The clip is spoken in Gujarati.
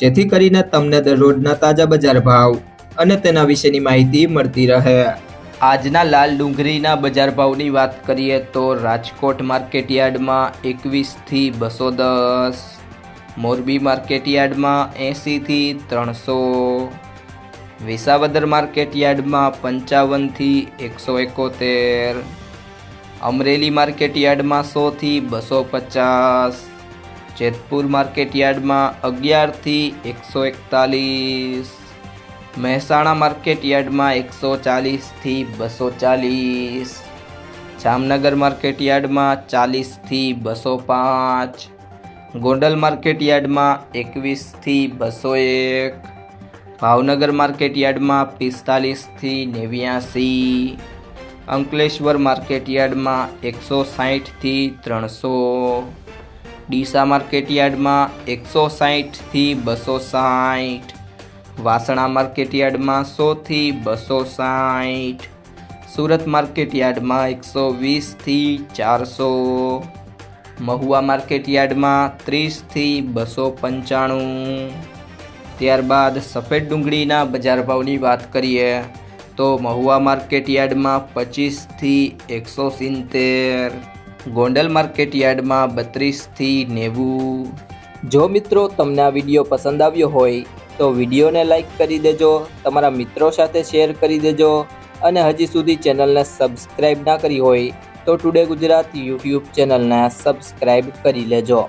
જેથી કરીને તમને દરરોજના તાજા બજાર ભાવ અને તેના વિશેની માહિતી મળતી રહે. આજના લાલ ડુંગળીના બજાર ભાવની વાત કરીએ તો રાજકોટ માર્કેટ યાર્ડમાં એકવીસથી બસો દસ, મોરબી માર્કેટ યાર્ડમાં એંસીથી ત્રણસો, વિસાવદર માર્કેટ યાર્ડમાં પંચાવનથી એકસો એકોતેર, અમરેલી માર્કેટ યાર્ડમાં સોથી બસો પચાસ જેતપુર માર્કેટ યાર્ડમાં અગિયારથી એકસો એકતાલીસ. મહેસાણા માર્કેટ યાર્ડમાં એકસો ચાલીસથી બસો ચાલીસ. જામનગર માર્કેટ યાર્ડમાં ચાલીસથી બસો પાંચ. ગોંડલ માર્કેટ યાર્ડમાં એકવીસથી બસો એક. ભાવનગર માર્કેટ યાર્ડમાં પિસ્તાલીસથી નેવ્યાસી. અંકલેશ્વર માર્કેટ યાર્ડમાં એકસો સાહીઠથી ત્રણસો. ડીસા માર્કેટ યાર્ડમાં એકસો સાહીઠથી બસો સાહીઠ. વાસણા માર્કેટ યાર્ડમાં સોથી બસો સાહીઠ. સુરત માર્કેટ યાર્ડમાં એકસો વીસથી ચારસો. મહુવા માર્કેટ યાર્ડમાં ત્રીસથી બસો પંચાણું. ત્યારબાદ સફેદ ડુંગળીના બજાર ભાવની વાત કરીએ, તો મહુવા માર્કેટ યાર્ડમાં પચીસથી એકસો સિત્તેર. ગોંડલ માર્કેટ યાર્ડમાં બત્રીસથી નેવું. જો મિત્રો તમને આ વીડિયો પસંદ આવ્યો હોય, તો વિડીયોને લાઈક કરી દેજો, તમારા મિત્રો સાથે શેર કરી દેજો, અને હજી સુધી ચેનલને સબસ્ક્રાઈબ ના કરી હોય, તો ટુડે ગુજરાત યુટ્યુબ ચેનલને સબસ્ક્રાઈબ કરી લેજો.